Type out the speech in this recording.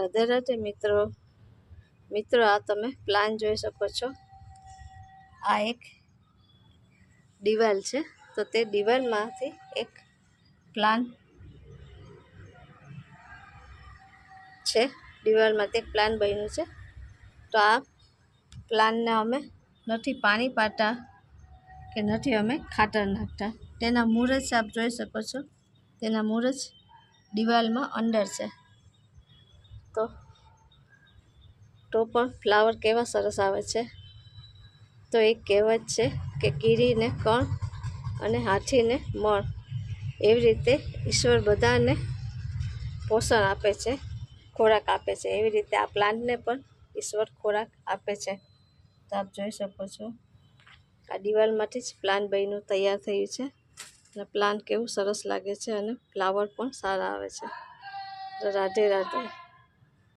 રાધે રાધે મિત્રો. મિત્રો, આ તમે પ્લાન જોઈ શકો છો. આ એક દિવાલ છે. તો તે દિવાલમાંથી એક પ્લાન છે. દિવાલમાંથી એક પ્લાન બન્યું છે. તો આ પ્લાનને અમે નથી પાણી પાતા કે નથી અમે ખાતર નાખતા. તેના મૂળ જ આપ જોઈ શકો છો. તેના મૂળ જ દિવાલમાં અંદર છે. તો તો પણ ફ્લાવર કેવા સરસ આવે છે. તો એક કહેવત છે કે કીરીને કણ અને હાથીને મણ એવી રીતે ઈશ્વર બધાને પોષણ આપે છે, ખોરાક આપે છે. એવી રીતે આ પ્લાન્ટને પણ ઈશ્વર ખોરાક આપે છે. તો આપ જોઈ શકો છો. આ દિવાલમાંથી જ પ્લાન બન્યું તૈયાર થયું છે અને પ્લાન્ટ કેવું સરસ લાગે છે અને ફ્લાવર પણ સારા આવે છે. રાધે રાધે.